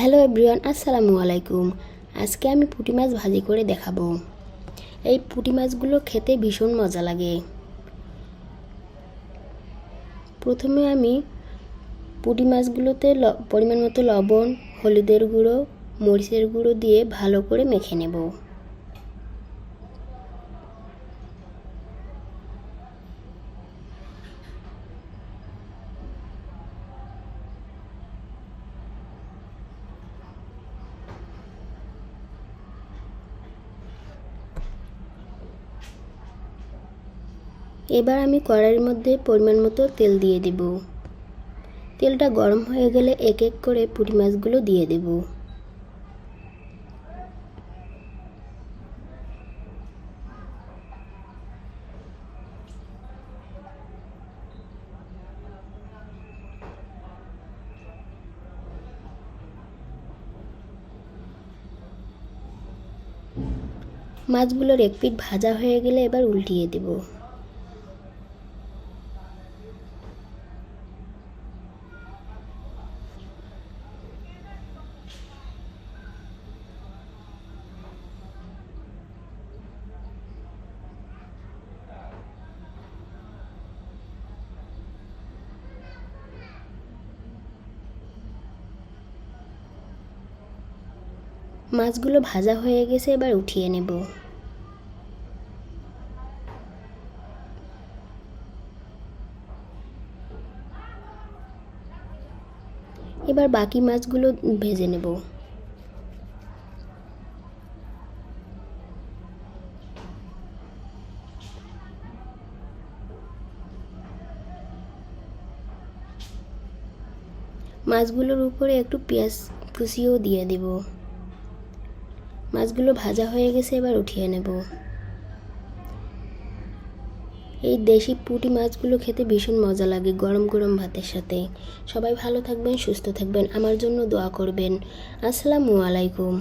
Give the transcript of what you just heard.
Hello everyone আসসালামু আলাইকুম আজকে আমি পুঁটি মাছ ভাজি করে দেখাবো। এই পুঁটি মাছগুলো খেতে ভীষণ মজা লাগে। প্রথমে আমি পুঁটি মাছগুলোতে পরিমাণ মতো লবণ, হলুদের গুঁড়ো, মরিচের গুঁড়ো দিয়ে ভালো করে মেখে নেব। এবার আমি কড়াইয়ের মধ্যে পরিমাণ মতো তেল দিয়ে দেব। তেলটা গরম হয়ে গেলে এক এক করে পুঁটি মাছগুলো দিয়ে দেব। মাছগুলোর এক পিঠ ভাজা হয়ে গেলে এবার উল্টিয়ে দেব। মাছগুলো ভাজা হয়ে গেছে, এবার উঠিয়ে নেব। এবার বাকি মাছগুলো ভেজে নেব। মাছগুলোর উপরে একটু পেঁয়াজ কুচিও দিয়ে দেব। মাছগুলো ভাজা হয়ে গেছে, এবার উঠিয়ে নেব। এই দেশি পুঁটি মাছগুলো খেতে ভীষণ মজা লাগে গরম গরম ভাতের সাথে। সবাই ভালো থাকবেন, সুস্থ থাকবেন, আমার জন্য দোয়া করবেন। আসসালামু আলাইকুম।